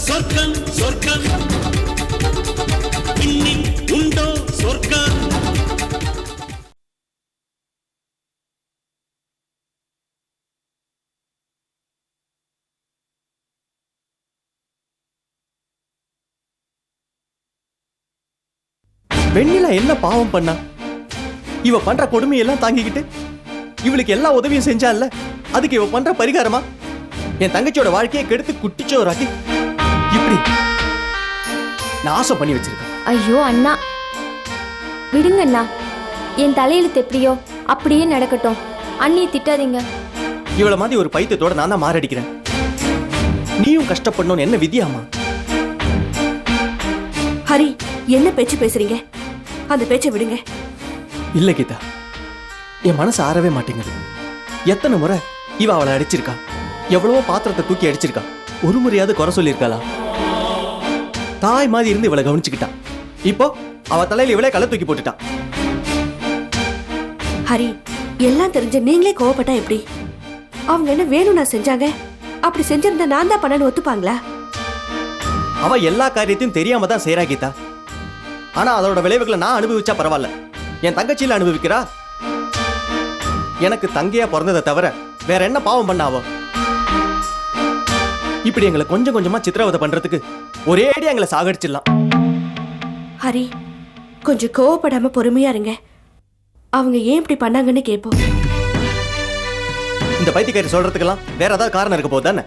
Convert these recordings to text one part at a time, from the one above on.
சொர்க்கம் சொர்க்கம் இன்னில் உண்டோ சொர்க்கம்? வெண்ணிலா என்ன பாவம் பண்ணா? இவ பண்ற கொடுமையெல்லாம் தாங்கிக்கிட்டு இவளுக்கு எல்லா உதவியும் செஞ்சால அதுக்கு இவ பண்ற பரிகாரமா? என் தங்கச்சியோட வாழ்க்கையை கெடுத்து குட்டிச்சோராக்கி இப்படி நாசம் பண்ணி வச்சிருக்க ஐயோ அண்ணா. விடுங்க அண்ணா என் தலையெழுத்து எப்படியோ அப்படியே நடக்கட்டும். அண்ணியை திட்டாதீங்க. இவள மாதிரி ஒரு பைத்தியத்தோட நான் தான் மாரடிக்கிறேன். நீயும் கஷ்டப்படணும்னு என்ன விதியாமா? ஹரி என்ன பேச்சு பேசுறீங்க? அந்த பேச்சை விடுங்க. இல்ல கீதா. என் மனசு ஆறவே மாட்டேங்குது. எத்தனை முறை இவ அவளை அடிச்சிருக்கா? எவ்வளவோ பாத்திரத்தை தூக்கி அடிச்சிருக்கா? ஒரு முறையாவது குறை சொல்லியிருக்காளா? தாய் மாதிரி இருந்து இவளை கவனிச்சுக்கிட்டா. இப்போ அவ தலையில இவளே கள்ள தூக்கி போட்டுட்டா. ஹரி எல்லாம் தெரிஞ்ச நீங்களே கோவப்பட்டா எப்படி? அவங்க என்ன வேணும்னா செஞ்சாங்க? அப்படி செஞ்சிருந்தா நான் தான் பண்ணனு ஒத்துப்பாங்களா? அவ எல்லா காரியத்தையும் தெரியாம தான் செய்றா கீதா. ஆனா அதோட விளைவுகளை நான் அனுபவிச்சா பரவாயில்ல. என் தங்கச்சியில அனுபவிக்கிறா? எனக்கு தங்கையா பிறந்ததை தவிர வேற என்ன பாவம் பண்ண அவ இப்படி எங்களை கொஞ்சம் கொஞ்சமா சித்திரவதை பண்றதுக்கு ஒரே அடி எங்களை சாகடிச்சிடலாம். ஹரி கொஞ்சம் கோவப்படாம பொறுமையா இருங்க. அவங்க ஏன் இப்படி பண்ணாங்கன்னு கேட்போம். இந்த பைத்தியக்காரி சொல்றதுக்கெல்லாம் வேற ஏதாவது காரணம் இருக்க தானே?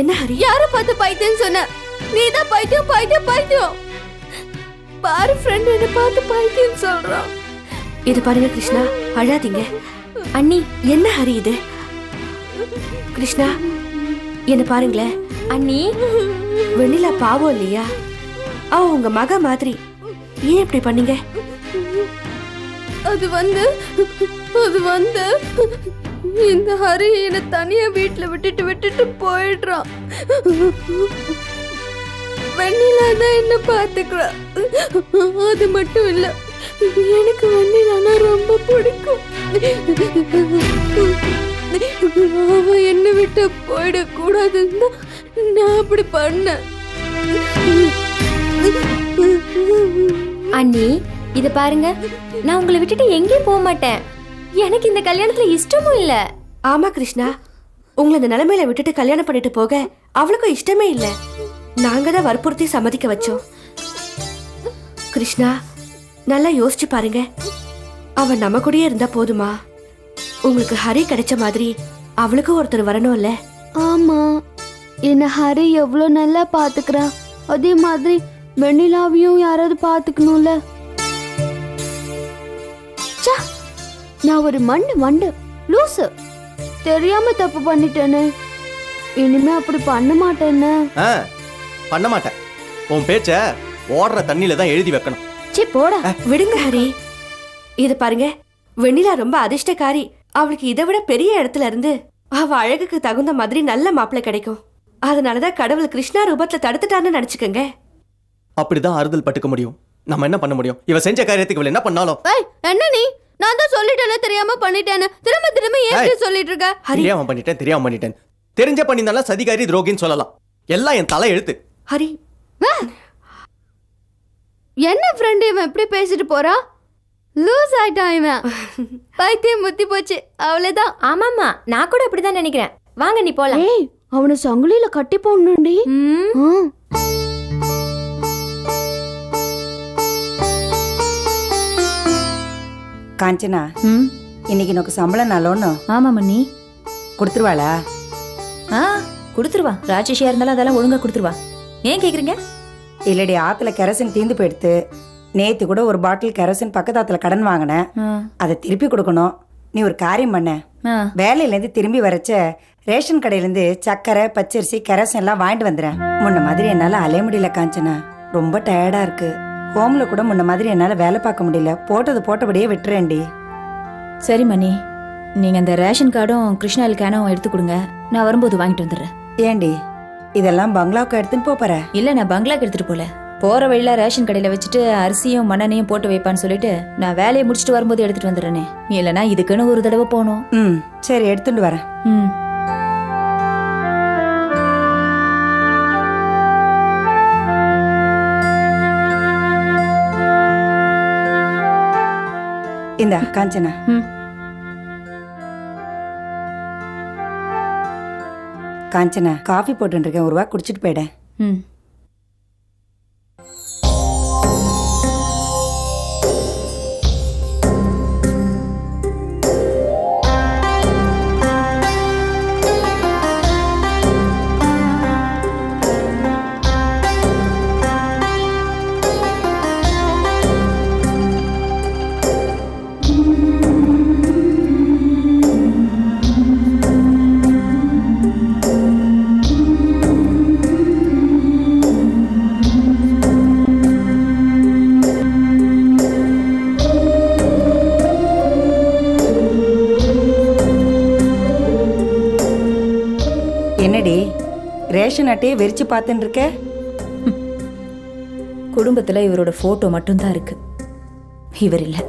என்ன ஹரி? யார பார்த்து பைத்தியம் சொன்ன? நீ தான் பைத்தியம் பைத்தியம் பைத்தியம். பாரு ஃப்ரெண்ட் என்ன பார்த்து பைத்தியம் சொல்றான். இது பாருங்க கிருஷ்ணா. அழாதீங்க. அண்ணி என்ன ஹரி இது? கிருஷ்ணா என்ன பாருங்களேன். அண்ணி வெண்ணிலா பாவம் இல்லையா? அவ உங்க மக மாதிரி. ஏன் இப்படி பண்ணீங்க? அது வந்து அது வந்து இந்த ஹரி என்ன தனியா வீட்டுல விட்டுட்டு விட்டுட்டு போயிடுறான். வெண்ணிலா தான் என்ன பாத்துக்கிறான் அது மட்டும் இல்லை. எனக்கு வெண்ணிலானா ரொம்ப பிடிக்கும். அவ என்ன விட்டு போயிடக்கூடாதுன்னு தான் நான் அப்படி பண்ணேன். அண்ணி இத பாருங்க. நான் உங்களை விட்டுட்டு எங்கேயும் போக மாட்டேன். எனக்கு இந்த கல்யாணத்துல இஷ்டமும் இல்ல. ஆமா கிருஷ்ணா. உங்களை இந்த நிலைமையில விட்டுட்டு கல்யாணம் பண்ணிட்டு போக அவளுக்கும் இஷ்டமே இல்ல. நாங்க தான் வற்புறுத்தி சம்மதிக்க வச்சோம். கிருஷ்ணா நல்லா யோசிச்சு பாருங்க. அவ நம்ம கூடயே இருந்தா போதுமா? உங்களுக்கு ஹரி கிடைச்ச மாதிரி அவளுக்கும் ஒருத்தர் வரணும்ல? ஆமா. என்ன ஹரி எவ்வளோ நல்லா பாத்துக்கிறா. அதே மாதிரி வெண்ணிலாவையும் யாராவது பாத்துக்கணும்ல. ச்சே, நான் ஒரு மண்டு மண்டு லூசு. தெரியாம தப்பு பண்ணிட்டேனே. இனிமே அப்படி பண்ண மாட்டேன்னு. ஆ பண்ண மாட்டேன். உன் பேச்ச ஓடுற தண்ணியில தான் எழுதி வைக்கணும். சி போடா. விடுங்க ஹரி. இது பாருங்க வெண்ணிலா ரொம்ப அதிர்ஷ்டக்காரி. அவளுக்கு இதை விட பெரிய இடத்துல இருந்து அவ அழகுக்கு தகுந்த மாதிரி நல்ல மாப்பிள்ளை கிடைக்கும். அதனாலதான் கடவுள் கிருஷ்ணா ரூபத்துல தடுத்துட்டான்னு நினைச்சுக்கோங்க. அப்படிதான் ஆறுதல் பட்டுக்க முடியும். நம்ம என்ன பண்ண முடியும்? இவ செஞ்ச காரியத்துக்கு இவள் என்ன பண்ணாலும். ஏய் என்ன நீ? நான் தான் சொல்லிட்டேனே தெரியாம பண்ணிட்டேன்னு. திரும்ப திரும்ப ஏன் சொல்லிட்டு இருக்க ஹரி. தெரியாம பண்ணிட்டேன் தெரியாம பண்ணிட்டேன். தெரிஞ்ச பண்ணியிருந்தாலும் சதிகாரி துரோகின்னு சொல்லலாம். எல்லாம் என் தலை எழுத்து ஹரி. என்ன ஃப்ரெண்ட் இவன்? இப்படி பேசிட்டு போறா? லூஸ் ஆயிட்டான் இவன். பைத்தியம் முத்தி போச்சு. அவ்வளவுதான். ஆமாமா நான் கூட அப்படிதான் நினைக்கிறேன். வாங்க நீ போலாம். ஏய் அவனை சங்கிலியில கட்டி போடணும்டி. ம், காஞ்சனா ம். இன்னைக்கு உனக்கு சம்பளம் நல்லோன்னு ஆமா மண்ணி கொடுத்துருவாளா? ஆ கொடுத்துருவா. ராட்சசியா இருந்தாலும் அதெல்லாம் ஒழுங்கா கொடுத்துருவா. ஏன் கேக்குறீங்க? இல்லடி ஆத்துல கெரசின் தீந்து போயிடுத்து. நேத்து கூட ஒரு பாட்டில் கெரசின் பக்கத்தாத்துல கடன் வாங்கினேன். அதை திருப்பி கொடுக்கணும். நீ ஒரு காரியம் பண்ண. வேலையிலேருந்து திரும்பி வரச்ச ரேஷன் கடையிலேருந்து சக்கரை பச்சரிசி கெரசின் எல்லாம் வாங்கிட்டு வந்துடுறேன். முன்ன மாதிரி என்னால அலைய முடியல காஞ்சனா. ரொம்ப டயர்டா இருக்கு. ஹோம்ல கூட முன்ன மாதிரி என்னால வேலை பார்க்க முடியல. போட்டது போட்டபடியே விட்டுறேன்டி. சரி மணி. நீங்க அந்த ரேஷன் கார்டும் கிருஷ்ணால் கேனும் எடுத்து கொடுங்க. நான் வரும்போது வாங்கிட்டு வந்துடுறேன். ஏண்டி இதெல்லாம் பங்களாவுக்கு எடுத்துன்னு போற. இல்ல நான் பங்களாக்கு எடுத்துட்டு போல. போற வழியில ரேஷன் கடையில வச்சுட்டு அரிசியும் மண்ணெண்ணையும் போட்டு வைப்பான்னு சொல்லிட்டு நான் வேலையை முடிச்சுட்டு வரும்போது எடுத்துட்டு வந்துடுறேனே. இல்லைன்னா இதுக்குன்னு ஒரு தடவை போகணும். ம் சரி எடுத்துட்டு வரேன். ம். இந்தா காஞ்சனா. ம். காஞ்சனா. காஃபி போட்டுருக்கேன் ஒரு ரூபா குடிச்சிட்டு போயிடேன் ம். ரேஷன் அட்டையை வெறிச்சு பார்த்துன்னு இருக்க? குடும்பத்தில் இவரோட ஃபோட்டோ மட்டும்தான் இருக்கு. இவர் இல்லை.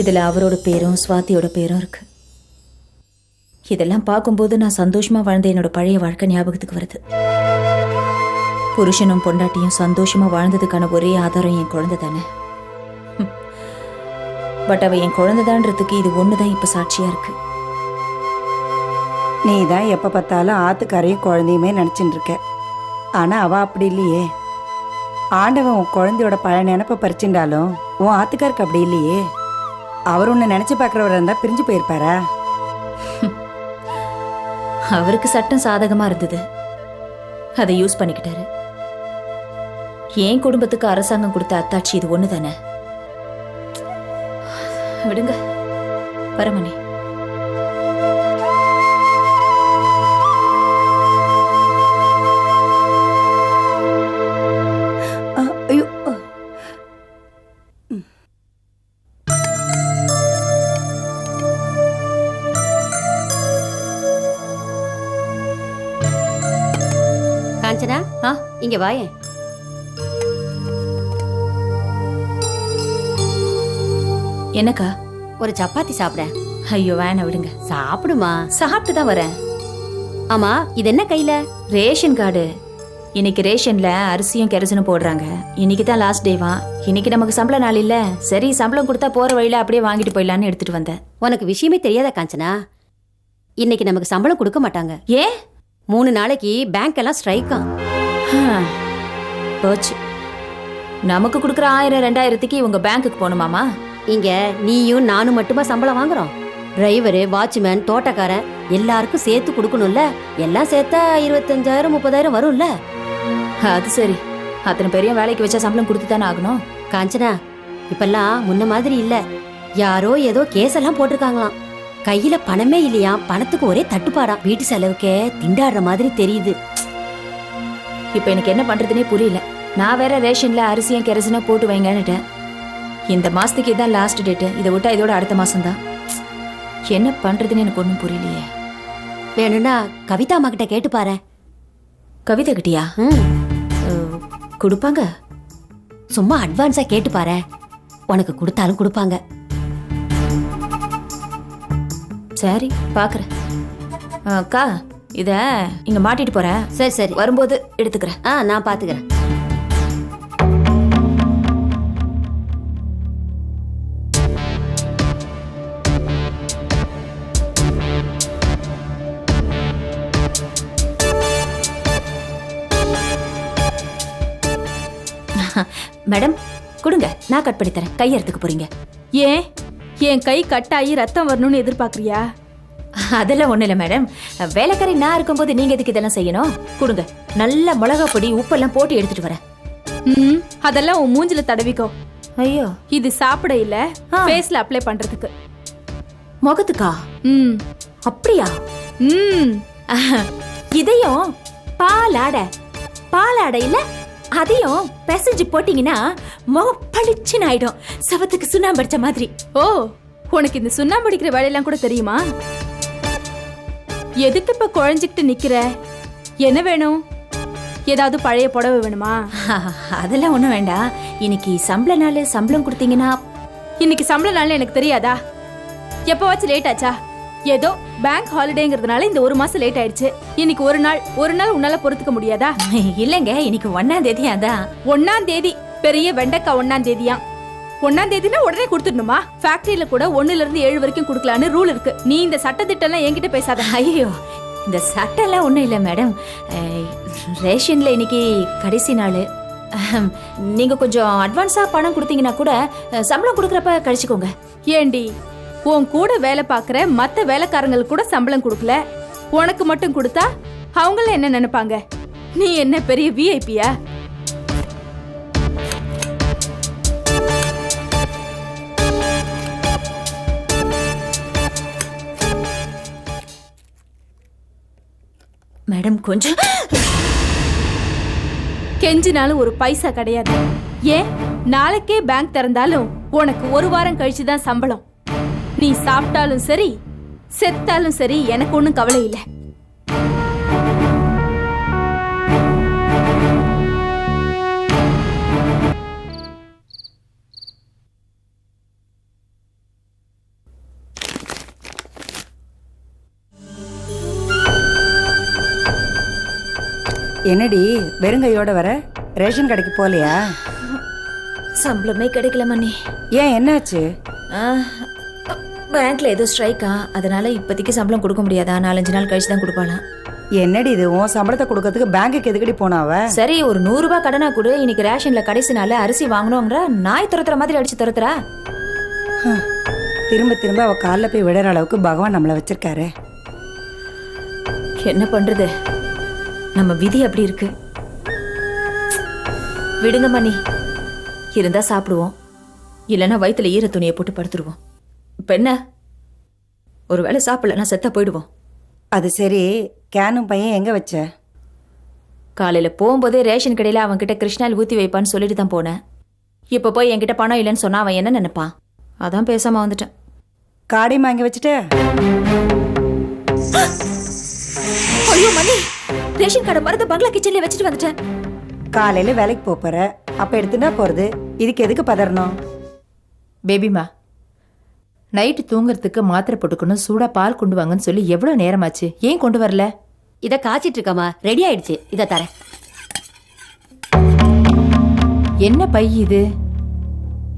இதில் அவரோட பேரும் சுவாத்தியோட பேரும் இருக்கு. இதெல்லாம் பார்க்கும்போது நான் சந்தோஷமா வாழ்ந்த என்னோட பழைய வாழ்க்கை ஞாபகத்துக்கு வருது. புருஷனும் பொண்டாட்டியும் சந்தோஷமா வாழ்ந்ததுக்கான ஒரே ஆதாரம் என் குழந்தை தானே. பட் அவ என் குழந்தைதான்றதுக்கு இது ஒன்று தான் இப்போ சாட்சியா இருக்கு. நீ தான் எப்போ பார்த்தாலும் ஆத்துக்காரையும் குழந்தையுமே நினச்சின்னு இருக்க. ஆனால் அவள் அப்படி இல்லையே. ஆண்டவன் உன் குழந்தையோட பழைய நினப்பை பறிச்சுட்டாலும் உன் ஆத்துக்காருக்கு அப்படி இல்லையே. அவர் உன்னை நினச்சி பார்க்குறவராக இருந்தால் பிரிஞ்சு போயிருப்பாரா? அவருக்கு சட்டம் சாதகமாக இருந்தது. அதை யூஸ் பண்ணிக்கிட்டாரு. என் குடும்பத்துக்கு அரசாங்கம் கொடுத்த அத்தாட்சி இது ஒன்று தானே விடுங்க. பரமணி இங்க வாயேன் என்னக்கா? ஒரு சப்பாத்தி சாப்பிட. ஐயோ வேணாம் விடுங்க. சாப்பிடுமா? சாப்பிட்டு தான் வரேன். ஆமா இது என்ன கையில? Ration card. இன்னைக்கு ரேஷன்ல அரிசியும் கெரசனும் போடுறாங்க. இன்னைக்கு தான் லாஸ்ட் டேவா இன்னைக்கு நமக்கு சம்பள நாள் இல்ல. சரி சம்பளம் கொடுத்தா போற வழியில அப்படியே வாங்கிட்டு போயிடலான்னு எடுத்துட்டு வந்தேன். உனக்கு விஷயமே தெரியாத காஞ்சனா? இன்னைக்கு நமக்கு சம்பளம் கொடுக்க மாட்டாங்க. ஏன்? மூணு நாளைக்கு பேங்க் எல்லாம் ஸ்ட்ரைக்கா போச்சு. நமக்கு கொடுக்குற ஆயிரம் ரெண்டாயிரத்துக்கு இவங்க பேங்க்குக்கு போகணுமாமா? இங்க நீயும் நானும் மட்டுமா சம்பளம் வாங்குறோம்? டிரைவரு வாட்ச்மேன் தோட்டக்காரன் எல்லாருக்கும் சேர்த்து கொடுக்கணும்ல? எல்லாம் சேர்த்தா இருபத்தஞ்சாயிரம் முப்பதாயிரம் வரும்ல? அது சரி. அத்தனை பெரிய வேலைக்கு வச்சா சம்பளம் கொடுத்து தானே ஆகணும்? காஞ்சனா இப்பெல்லாம் முன்ன மாதிரி இல்ல. யாரோ ஏதோ கேஸ் எல்லாம் போட்டிருக்காங்களாம். கையில பணமே இல்லையா பணத்துக்கு ஒரே தட்டுப்பாடாம். வீட்டு செலவுக்கே திண்டாடுற மாதிரி தெரியுது. இப்போ எனக்கு என்ன பண்றதுனே புரியல. நான் வேற ரேஷன்ல அரிசியும் கெரசனும் போட்டு வைங்கன்னுட்டேன். இந்த மாசத்துக்கு இதான் லாஸ்ட் டேட்டு இதை விட்டா இதோட அடுத்த மாசம் தான் என்ன பண்றதுன்னு எனக்கு ஒன்றும் புரியலையே. வேணும்னா கவிதா அம்மா கிட்ட கேட்டு பாரு கவிதை கிட்டியா? கொடுப்பாங்க. சும்மா அட்வான்ஸா கேட்டு பாரு உனக்கு கொடுத்தாலும் கொடுப்பாங்க. சரி பாக்குறேன். அக்கா இத இங்க மாட்டிட்டு போறேன் சரி சரி. வரும்போது எடுத்துக்கிறேன். ஆ நான் பாத்துக்கிறேன். மேடம் கொடுங்க. நான் கட் பண்ணி தரேன். கையெடுத்துக்க போறீங்க. ஏன்? என் கை கட்டாயி ரத்தம் வரணும்னு எதிர்பார்க்கறியா? அதெல்லாம் ஒண்ணு இல்ல மேடம் வேலைக்காரி நான் இருக்கும்போது நீங்க எதுக்கு இதெல்லாம் செய்யணும்? கொடுங்க. நல்ல மிளகா பொடி உப்பெல்லாம் போட்டு எடுத்துட்டு வரேன். ம் அதெல்லாம் உன் மூஞ்சில தடவிக்கோ. ஐயோ. இது சாப்பிட இல்ல. ஃபேஸ்ல அப்ளை பண்றதுக்கு. முகத்துக்கா? ம். அப்படியா? ம். இதையும் பாலாடை பாலாடையில அதையும் பிசைஞ்சு போட்டீங்கன்னா முகம் பளிச்சுன்னு ஆயிடும். சவத்துக்கு சுண்ணாம்பு அடிச்ச மாதிரி. ஓ உனக்கு இந்த சுண்ணாம்பு அடிக்கிற வேலையெல்லாம் கூட தெரியுமா? எதுக்கு இப்ப குழஞ்சிக்கிட்டு நிக்கிற? என்ன வேணும்? ஏதாவது பழைய புடவை வேணுமா? அதெல்லாம் ஒன்றும் வேண்டாம். இன்னைக்கு சம்பள நாள் சம்பளம் கொடுத்தீங்கன்னா இன்னைக்கு சம்பள நாள்னு எனக்கு தெரியாதா? எப்பவாச்சும் லேட் ஆச்சா? ஏதோ பேங்க் ஹாலிடேங்கிறதுனால இந்த ஒரு மாசம் லேட் ஆயிடுச்சு. இன்னைக்கு ஒரு நாள் ஒரு நாள் உன்னால பொறுத்துக்க முடியாதா? இல்லைங்க இன்னைக்கு ஒன்னாம் தேதி அதான். ஒன்னாம் தேதி பெரிய வெண்டைக்காய் ஒன்னாம் தேதியா? ஒன்னாம் தேதினா உடனே கொடுத்துடணுமா? ஃபேக்டரியில கூட ஒண்ணுல இருந்து ஏழு வரைக்கும் கொடுக்கலான்னு ரூல் இருக்கு. நீ இந்த சட்டத்திட்டம்லாம் என்கிட்ட பேசாத. ஐயோ இந்த சட்டெல்லாம் ஒன்றும் இல்லை மேடம் ரேஷன்ல இன்னைக்கு கடைசி நாள். அஹம், நீங்க கொஞ்சம் அட்வான்ஸா பணம் கொடுத்தீங்கன்னா கூட சம்பளம் கொடுக்குறப்ப கழிச்சுக்கோங்க. ஏண்டி உன் கூட வேலை பார்க்குற மத்த வேலைக்காரங்களுக்கு கூட சம்பளம் கொடுக்கல? உனக்கு மட்டும் கொடுத்தா அவங்கள என்ன நினைப்பாங்க? நீ என்ன பெரிய விஐபியா மேடம் கொஞ்சம். கெஞ்சினாலும் ஒரு பைசா கிடையாது. ஏன்? நாளைக்கே பேங்க் திறந்தாலும் உனக்கு ஒரு வாரம் கழிச்சு தான் சம்பளம். நீ சாப்பிட்டாலும் சரி செத்தாலும் சரி எனக்கு ஒன்றும் கவலை இல்லை. என்னடி வெறுங்கையோட வர? ரேஷன் கடைக்கு போகலையா? சம்பளமே கிடைக்கல மணி. ஏன் என்னாச்சு? பேங்க்ல ஏதோ ஸ்ட்ரைக்கா? அதனால இப்போதைக்கு சம்பளம் கொடுக்க முடியாதா? நாலஞ்சு நாள் கழிச்சு தான் கொடுப்பாளாம் என்னடி இது? உன் சம்பளத்தை கொடுக்கறதுக்கு பேங்குக்கு எதுக்கடி போனாவ சரி ஒரு நூறு ரூபாய் கடனா கொடு. இன்னைக்கு ரேஷன்ல கடைசி நாள் அரிசி வாங்கணுங்கிற நாய் துரத்துற மாதிரி அடிச்சு துரத்துறா. திரும்ப திரும்ப அவ காலில் போய் விடுற அளவுக்கு பகவான் நம்மளை வச்சிருக்காரு. என்ன பண்றது? நம்ம விதி அப்படி இருக்கு. விடுங்க மணி. இருந்தா சாப்பிடுவோம். இல்லைன்னா வயித்துல ஈர துணியை போட்டு படுத்துருவோம். இப்ப என்ன? ஒருவேளை சாப்பிடலன்னா செத்த போயிடுவோம். அது சரி. கேனும் பையன் எங்க வச்ச? காலையில போகும்போதே ரேஷன் கடையில அவன் கிட்ட கிருஷ்ணால் ஊத்தி வைப்பான்னு சொல்லிட்டு தான் போனேன். இப்ப போய் என்கிட்ட பணம் இல்லைன்னு சொன்னா அவன் என்ன நினைப்பான்? அதான் பேசாம வந்துட்டேன். காடையும் வாங்கி வச்சுட்ட? ஐயோ மணி. ரேஷன் கடை மறந்து பங்களா கிச்சன்ல வச்சுட்டு வந்துட்டேன். காலையில வேலைக்கு போப் போற. அப்ப எடுத்துனா போறது. இதுக்கு எதுக்கு பதறணும்? பேபிமா நைட்டு தூங்குறதுக்கு மாத்திரை போட்டுக்கணும். சூடா பால் கொண்டு வாங்கன்னு சொல்லி எவ்வளவு நேரமாச்சு? ஏன் கொண்டு வரல? இத காய்ச்சிட்டு இருக்கமா ரெடி ஆயிடுச்சு. இத தரேன். என்ன பை இது?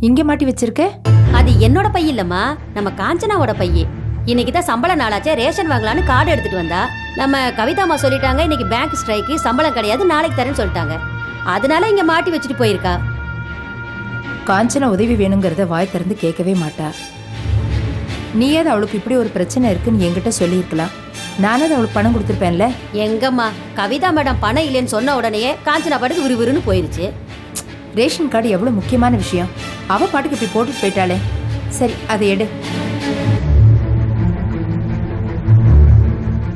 இங்க மாட்டி வச்சிருக்க? அது என்னோட பை இல்லம்மா. நம்ம காஞ்சனாவோட பைய. இன்னைக்கு தான் சம்பள நாளாச்சே ரேஷன் வாங்கலான்னு கார்டு எடுத்துட்டு வந்தா நம்ம கவிதாமா சொல்லிட்டாங்க இன்னைக்கு பேங்க் ஸ்ட்ரைக்கு சம்பளம் கிடையாது நாளைக்கு தரேன்னு சொல்லிட்டாங்க. அதனால இங்க மாட்டி வச்சுட்டு போயிருக்கா. காஞ்சனா உதவி வேணுங்கிறத வாய் திறந்து கேட்கவே மாட்டா. நீயாவது அவளுக்கு இப்படி ஒரு பிரச்சனை இருக்குன்னு என்கிட்ட சொல்லியிருக்கலாம். நானாவது அவளுக்கு பணம் கொடுத்துருப்பேன்ல. எங்கம்மா கவிதா மேடம் பணம் இல்லைன்னு சொன்ன உடனேயே காஞ்சனா பாட்டுக்கு விறுவிறுன்னு போயிருச்சு. ரேஷன் கார்டு எவ்வளவு முக்கியமான விஷயம். அவ பாட்டுக்கு இப்படி போட்டுட்டு போயிட்டாளே. சரி அதை எடு.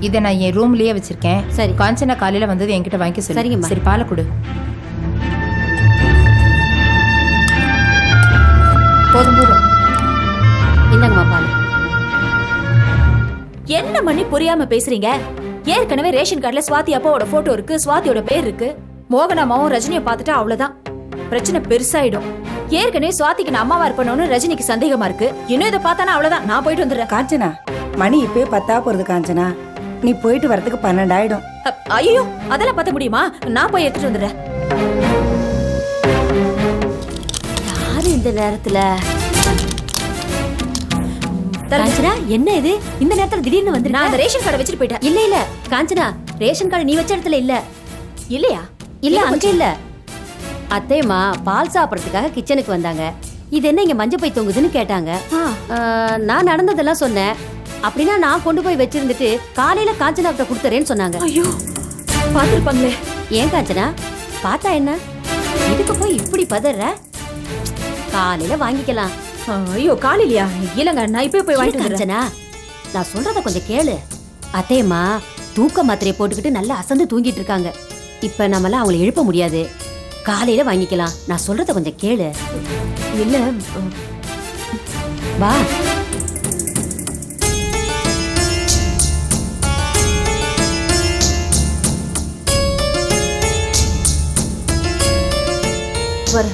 இதை நான் என் ரூம்லயே வச்சிருக்கேன். சரி. காஞ்சனா காலையில வந்தது என்கிட்ட வாங்கிக்க சொல்லு. சரிங்கம்மா. சரி பாலை கொடு. போதும் போதும். இந்தாங்கம்மா பால். என்ன மணி புரியாம பேசுறீங்க? ஏற்கனவே ரேஷன் கார்டுல சுவாதி அப்பாவோட போட்டோ இருக்கு சுவாதியோட பேர் இருக்கு. மோகனாமாவும் ரஜினியை பார்த்துட்டா அவ்வளவுதான். பிரச்சனை பெருசாயிடும். ஏற்கனவே சுவாதிக்கு நான் அம்மாவா இருப்பணும்னு ரஜினிக்கு சந்தேகமா இருக்கு. இன்னும் இதை பார்த்தானா அவ்வளவுதான். நான் போயிட்டு வந்துடுறேன். காஞ்சனா மணி இப்பயே பத்தா போறது காஞ்சனா? நீ போயிட்டு வரதுக்கு பன்னெண்டாயிடும். அ- ஐயோ அதெல்லாம் பார்த்த முடியுமா? நான் போய் எடுத்துட்டு வந்துடுறேன். யாரு இந்த நேரத்துல. காஞ்சனா என்ன இது? இந்த நேரத்துல திடீர்னு வந்து நான் அந்த ரேஷன் கார்டை வச்சுட்டு போயிட்டேன். இல்ல இல்ல. காஞ்சனா ரேஷன் கார்டு நீ வச்ச இடத்துல இல்ல. இல்லையா? இல்ல அங்க இல்ல. அத்தையம்மா பால் சாப்பிடறதுக்காக கிச்சனுக்கு வந்தாங்க. இது என்ன இங்க மஞ்சள் பை தொங்குதுன்னு கேட்டாங்க. நான் நடந்ததெல்லாம் சொன்னேன். அப்படின்னா நான் கொண்டு போய் வச்சிருந்துட்டு காலையில காஞ்சனாக்கிட்ட கொடுத்துறேன்னு சொன்னாங்க. ஐயோ. பார்த்துருப்பாங்களே. ஏன் காஞ்சனா? பார்த்தா என்ன? இதுக்கு போய் இப்படி பதற? காலையில வாங்கிக்கலாம். ஐயோ காலையிலையா? இல்லங்க நான் இப்பவே போய் வாங்கிட்டு காஞ்சனா? நான் சொல்றத கொஞ்சம் கேளு. அத்தையம்மா தூக்க மாத்திரையை போட்டுக்கிட்டு நல்லா அசந்து தூங்கிட்டு இருக்காங்க. இப்ப நம்மளால அவங்களை எழுப்ப முடியாது. காலையில வாங்கிக்கலாம். நான் சொல்றத கொஞ்சம் கேளு. இல்ல. வா. வர.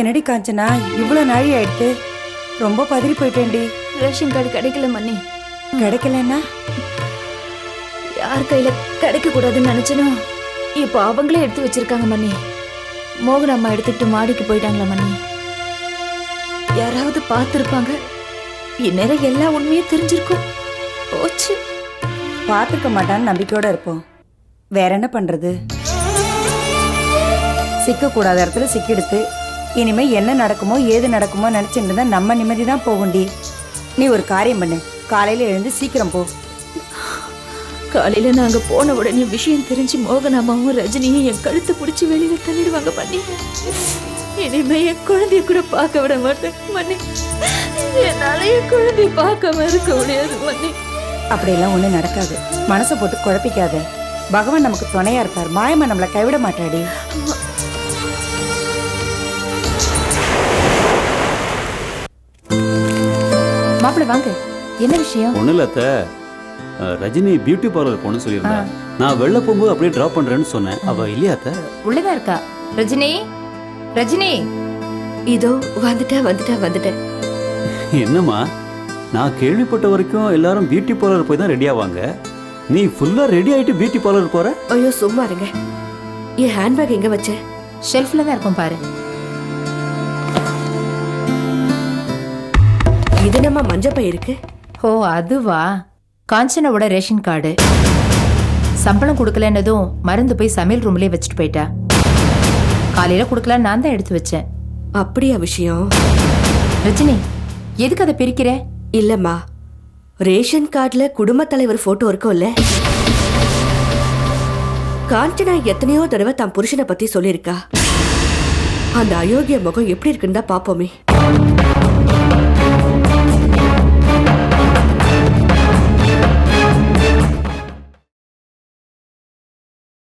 என்னடி காஞ்சனா இவ்வளோ நாழி ஆயிடுத்து. ரொம்ப பதறி போயிட்டேன்டி. ரேஷன் கார்டு கிடைக்கல மண்ணி கிடைக்கலன்னா? யார் கையில கிடைக்க கூடாதுன்னு நினைச்சனோ? இப்போ அவங்களே எடுத்து வச்சிருக்காங்க மண்ணி மோகன் அம்மா எடுத்துட்டு மாடிக்கு போயிட்டாங்களா மணி? யாராவது பார்த்துருப்பாங்க? இந்நேரம் எல்லா உண்மையும் தெரிஞ்சிருக்கும். போச்சு. பார்த்துக்க மாட்டான்னு நம்பிக்கையோட இருப்போம். வேற என்ன பண்றது? சிக்கக்கூடாத இடத்துல சிக்கெடுத்து இனிமே என்ன நடக்குமோ ஏது நடக்குமோ நினைச்சிட்டு இருந்தா நம்ம நிம்மதி தான் போகும்டி. நீ ஒரு காரியம் பண்ணு. காலையில எழுந்து சீக்கிரம் போ. காலையில நாங்க போன உடனே விஷயம் தெரிஞ்சு மோகன் அம்மாவும் ரஜினியும் என் கழுத்தை பிடிச்சி வெளியில தள்ளிடுவாங்க பண்ணி. இனிமே என் குழந்தைய கூட பார்க்க விட மாட்டேன் மண்ணி என்னால என் குழந்தைய பார்க்காம இருக்க முடியாது மண்ணி அப்படியெல்லாம் ஒன்றும் நடக்காது. மனசை போட்டு குழப்பிக்காத. பகவான் நமக்கு துணையா இருப்பார். மாயமா நம்மளை கைவிட மாட்டாடி. மாப்பிள்ளை வாங்க. என்ன விஷயம்? ஒன்றும் இல்லை ரஜினி பியூட்டி பார்லர் போகணும்னு சொல்லியிருந்தா. நான் வெளில போகும்போது அப்படியே ட்ராப் பண்ணுறேன்னு சொன்னேன். அவள் இல்லையா அத்தை? உள்ளதா இருக்கா? ரஜினி? ரஜினி? இதோ வந்துட்டேன் வந்துட்டேன் வந்துட்டேன். என்னம்மா? நான் கேள்விப்பட்ட வரைக்கும் எல்லாரும் பியூட்டி பார்லர் போய் தான் ரெடி ஆவாங்க. நீ ஃபுல்லாக ரெடி ஆகிட்டு பியூட்டி பார்லர் போகிற ஐயோ சும்மா இருங்க. என் ஹேண்ட்பேக் எங்க வச்ச? ஷெல்ஃப்ல தான் இருக்கும் பாரு. இது நம்ம மஞ்சப்பை இருக்கு? ஓ அதுவா? காஞ்சனாவோட ரேஷன் கார்டு. சம்பளம் கொடுக்கலன்னதும் மருந்து போய் சமையல் ரூம்லயே வச்சுட்டு போயிட்டா. காலையில கொடுக்கல நான் தான் எடுத்து வச்சேன். அப்படியா விஷயம்? ரஜினி எதுக்கு அதை பிரிக்கிற? இல்லம்மா. ரேஷன் கார்டுல குடும்பத் தலைவர் போட்டோ இருக்கும்ல? காஞ்சனா எத்தனையோ தடவை தான் புருஷனை பத்தி சொல்லியிருக்கா. அந்த அயோக்கிய முகம் எப்படி இருக்குன்னு தான் பாப்போமே